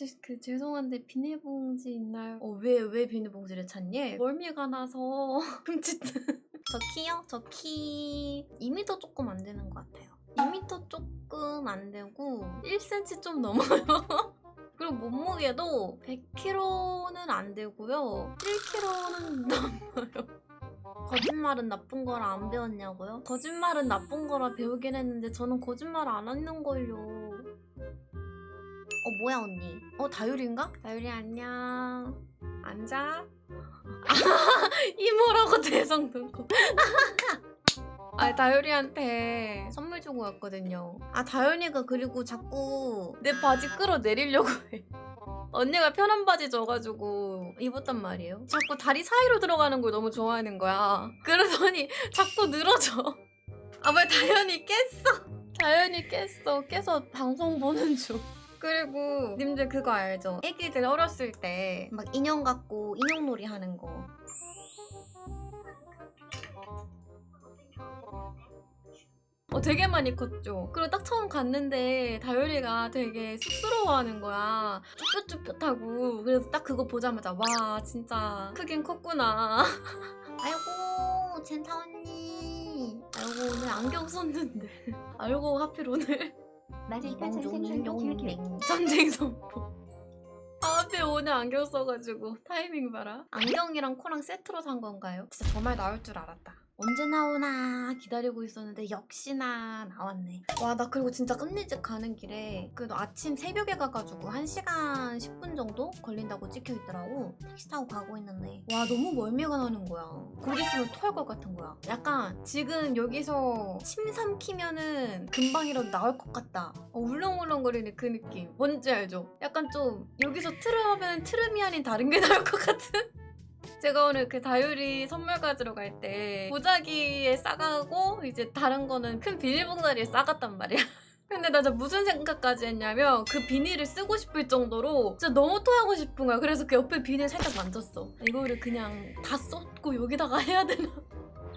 혹시 그 죄송한데 비닐봉지 있나요? 어 왜 왜 비닐봉지를 찾니? 멀미가 나서 흠칫 저 키요? 저 키 2m 조금 안 되는 것 같아요 2m 조금 안 되고 1cm 좀 넘어요 그리고 몸무게도 100kg는 안 되고요 1kg는 넘어요 거짓말은 나쁜 거라 안 배웠냐고요? 거짓말은 나쁜 거라 배우긴 했는데 저는 거짓말 안 하는 걸요. 어 뭐야 언니? 어 다율인가? 다율이 안녕. 앉아. 이모라고 대성 듣고. 아 다율이한테 선물 주고 왔거든요. 아 다율이가 그리고 자꾸 내 바지 끌어내리려고 해. 언니가 편한 바지 줘가지고 입었단 말이에요. 자꾸 다리 사이로 들어가는 걸 너무 좋아하는 거야. 그러더니 자꾸 늘어져. 아, 왜 다현이 깼어? 다현이 깼어. 깨서 방송 보는 중. 그리고 님들 그거 알죠? 애기들 어렸을 때 막 인형 갖고 인형놀이 하는 거. 어, 되게 많이 컸죠. 그리고 딱 처음 갔는데 다율이가 되게 쑥스러워하는 거야. 쭈뼛쭈뼛하고. 그래서 딱 그거 보자마자 와 진짜 크긴 컸구나. 아이고 젠타 언니. 아이고 오늘 안경 썼는데. 아이고 하필 오늘 맞으니까 전생선도 기울기울 전쟁 선포. 아, 하필 오늘 안경 써가지고 타이밍 봐라. 안경이랑 코랑 세트로 산 건가요? 진짜 정말 나올 줄 알았다. 언제 나오나 기다리고 있었는데 역시나 나왔네. 와, 나 그리고 진짜 끝내집 가는 길에 그래도 아침 새벽에 가가지고 1시간 10분 정도 걸린다고 찍혀 있더라고. 택시 타고 가고 있는데 와, 너무 멀미가 나는 거야. 곧 있으면 토할 것 같은 거야. 약간 지금 여기서 침 삼키면은 금방이라도 나올 것 같다. 어, 울렁울렁거리는 그 느낌. 뭔지 알죠? 약간 좀 여기서 트름하면 트름이 아닌 다른 게 나올 것 같은? 제가 오늘 그 다율이 선물 가지러 갈 때 보자기에 싸가고 이제 다른 거는 큰 비닐봉다리에 싸갔단 말이야. 근데 나 진짜 무슨 생각까지 했냐면 그 비닐을 쓰고 싶을 정도로 진짜 너무 토하고 싶은 거야. 그래서 그 옆에 비닐 살짝 만졌어. 이거를 그냥 다 쏟고 여기다가 해야 되나?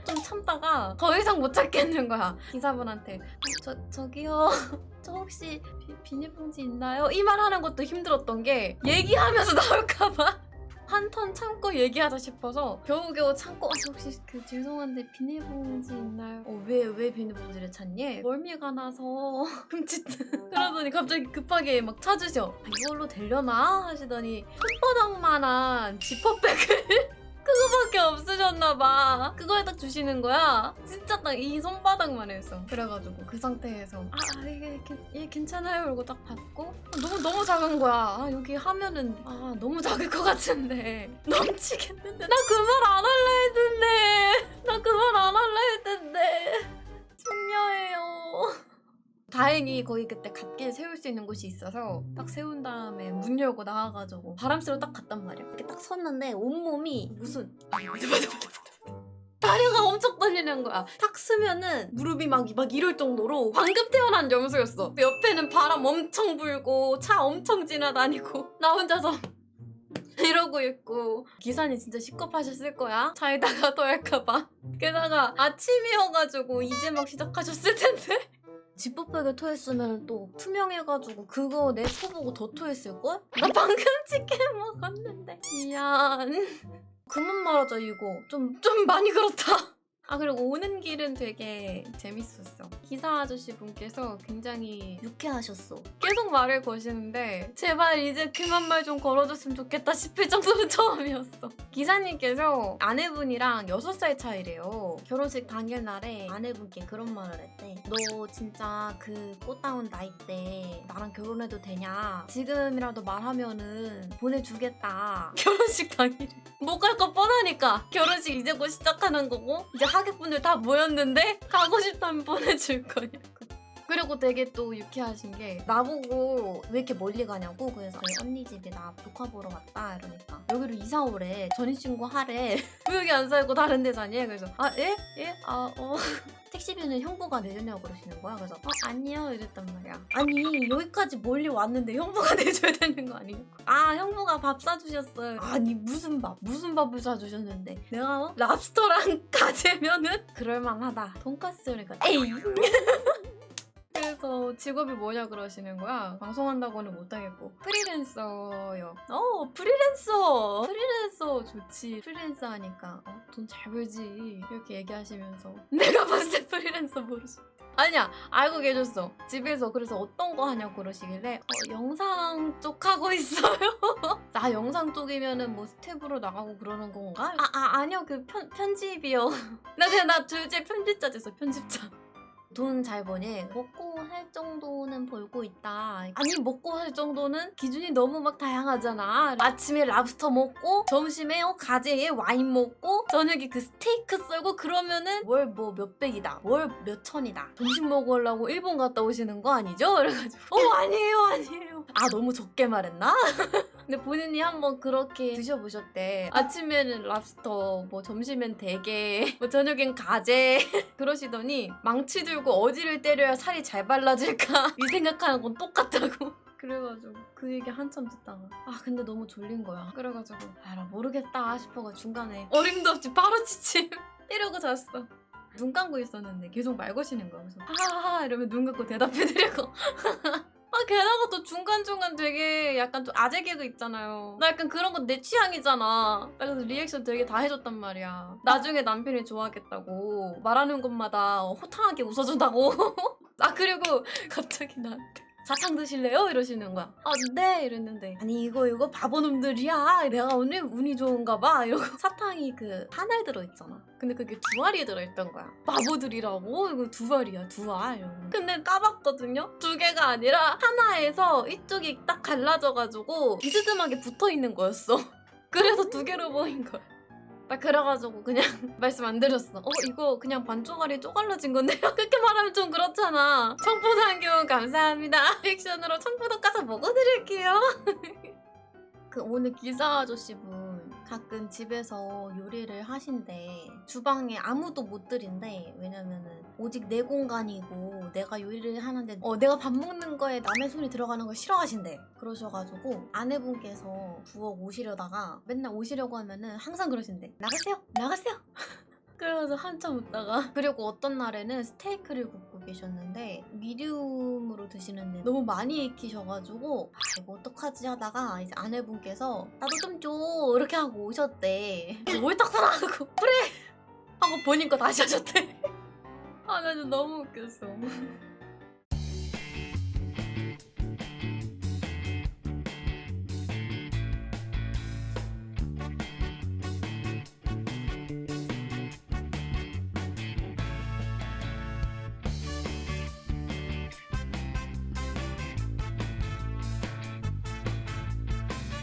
좀 참다가 더 이상 못 참겠는 거야. 기사분한테 저, 저기요. 저 혹시 비, 비닐봉지 있나요? 이 말 하는 것도 힘들었던 게 얘기하면서 나올까봐. 한 턴 참고 얘기하자 싶어서 겨우겨우 참고 아, 저 혹시 그 죄송한데 비닐봉지 있나요? 어, 왜, 왜 비닐봉지를 찾니? 멀미가 나서 흠칫 그러더니 갑자기 급하게 막 찾으셔 아, 이걸로 되려나? 하시더니 손바닥만한 지퍼백을 그거밖에 없으셨나봐. 그걸 딱 주시는 거야? 진짜 딱 이 손바닥만 해서. 그래가지고 그 상태에서. 아 아, 이게 괜- 예, 괜찮아요? 이러고 딱 받고. 아, 너무 너무 작은 거야. 아 여기 하면은 아 너무 작을 것 같은데. 넘치겠는데. 나 그 말 안 할라 했는데. 나 그 말 안 할라 했는데. 숙녀예요 다행히 거기 그때 갓길 세울 수 있는 곳이 있어서 딱 세운 다음에 문 열고 나와가지고 바람 쐬러 딱 갔단 말이야. 이렇게 딱 섰는데 온몸이 무슨 다리가 엄청 떨리는 거야. 딱 쓰면은 무릎이 막, 막 이럴 정도로 방금 태어난 염소였어. 옆에는 바람 엄청 불고 차 엄청 지나다니고 나 혼자서 이러고 있고 기사님 진짜 시겁하셨을 거야 차에다가 토할까봐 게다가 아침이어가지고 이제 막 시작하셨을 텐데 지퍼백에 토했으면 또 투명해가지고 그거 내토 보고 더 토했을걸? 나 방금 치킨 먹었는데. 미안. 그만 말하자 이거. 좀, 좀 많이 그렇다 아 그리고 오는 길은 되게 재밌었어. 기사 아저씨 분께서 굉장히 유쾌하셨어. 계속 말을 거시는데 제발 이제 그만 말 좀 걸어줬으면 좋겠다 싶을 정도로 처음이었어. 기사님께서 아내분이랑 6살 차이래요. 결혼식 당일날에 아내분께 그런 말을 했대 너 진짜 그 꽃다운 나이 때 나랑 결혼해도 되냐? 지금이라도 말하면은 보내주겠다. 결혼식 당일에 못갈 거 뻔하니까 결혼식 이제 곧 시작하는 거고 이제 하 객분들 다 모였는데 가고 싶다면 보내줄 거냐고 그리고 되게 또 유쾌하신 게 나보고 왜 이렇게 멀리 가냐고 그래서 언니 집에 나 조카 보러 왔다 이러니까 여기로 이사 오래 전입신고 하래 왜 여기 안 살고 다른 데 사니? 그래서 아 예? 예? 아 어. 택시비는 형부가 내주냐고 그러시는 거야? 그래서 어 아니요 이랬단 말이야. 아니 여기까지 멀리 왔는데 형부가 내줘야 되는 거 아니냐고 아 형부가 밥 사주셨어요. 아니 무슨 밥? 무슨 밥을 사주셨는데? 내가 어? 랍스터랑 가재면은? 그럴만하다. 돈까스 그러니까 에이 그래서 직업이 뭐냐 그러시는 거야. 방송한다고는 못하겠고 프리랜서요. 어 프리랜서 프리랜서 좋지. 프리랜서 하니까 어, 돈 잘 벌지 이렇게 얘기하시면서 내가 봤을 때 프리랜서 모르시. 아니야 알고 계셨어 집에서 그래서 어떤 거 하냐고 그러시길래 어, 영상 쪽 하고 있어요 나 영상 쪽이면은 뭐 스텝으로 나가고 그러는 건가? 아, 아 아니요 그 편, 편집이요 나 그냥 나 둘째 편집자 됐어 편집자 돈 잘 버니 먹고 할 정도는 벌고 있다. 아니 먹고 할 정도는 기준이 너무 막 다양하잖아. 아침에 랍스터 먹고 점심에 어, 가재에 와인 먹고 저녁에 그 스테이크 썰고 그러면은 월 뭐 몇백이다 월 몇천이다. 점심 먹으려고 일본 갔다 오시는 거 아니죠? 그래가지고. 어 아니에요 아니에요. 아 너무 적게 말했나? 근데 본인이 한번 그렇게 드셔보셨대. 아침에는 랍스터, 뭐 점심엔 대게, 뭐 저녁엔 가재 그러시더니 망치 들고 어디를 때려야 살이 잘 발라질까 이 생각하는 건 똑같다고. 그래가지고 그 얘기 한참 듣다가 아 근데 너무 졸린 거야. 그래가지고 아나 모르겠다 싶어가 중간에 어림도 없이 바로 지침 이러고 잤어. 눈 감고 있었는데 계속 말 거시는 거야. 그래서 하하하 이러면 눈 감고 대답해드리고 아 게다가 또 중간중간 되게 약간 좀 아재 개그 있잖아요. 나 약간 그런 건내 취향이잖아. 나 그래서 리액션 되게 다 해줬단 말이야. 나중에 남편이 좋아하겠다고 말하는 것마다 호탕하게 웃어준다고. 아 그리고 갑자기 나한테 사탕 드실래요? 이러시는 거야. 아 네! 이랬는데. 아니 이거 이거 바보놈들이야! 내가 오늘 운이 좋은가 봐! 이러고 사탕이 그 한 알 들어있잖아. 근데 그게 두 알이 들어있던 거야. 바보들이라고? 이거 두 알이야 두 알. 이러고. 근데 까봤거든요? 두 개가 아니라 하나에서 이쪽이 딱 갈라져가지고 비스듬하게 붙어 있는 거였어. 그래서 두 개로 보인 거야 나 그래가지고 그냥 말씀 안 드렸어. 어 이거 그냥 반 쪼가리 쪼갈라진 건데요. 그렇게 말하면 좀 그렇잖아. 청포도 한 교훈 감사합니다. 리액션으로 청포도 까서 먹어드릴게요. 그 오늘 기사 아저씨 분 가끔 집에서 요리를 하신대 주방에 아무도 못 들인대 왜냐면은 오직 내 공간이고 내가 요리를 하는데 어 내가 밥 먹는 거에 남의 손이 들어가는 걸 싫어하신대. 그러셔가지고 아내분께서 부엌 오시려다가 맨날 오시려고 하면은 항상 그러신대. 나가세요? 나가세요? 그래서 한참 웃다가 그리고 어떤 날에는 스테이크를 굽고 계셨는데 미디움으로 드시는데 너무 많이 익히셔가지고 아 이거 어떡하지 하다가 이제 아내분께서 나도 좀 줘! 이렇게 하고 오셨대. 옳다구나 하고 그래! 하고 거 다시 하셨대 아나 진짜 너무 웃겼어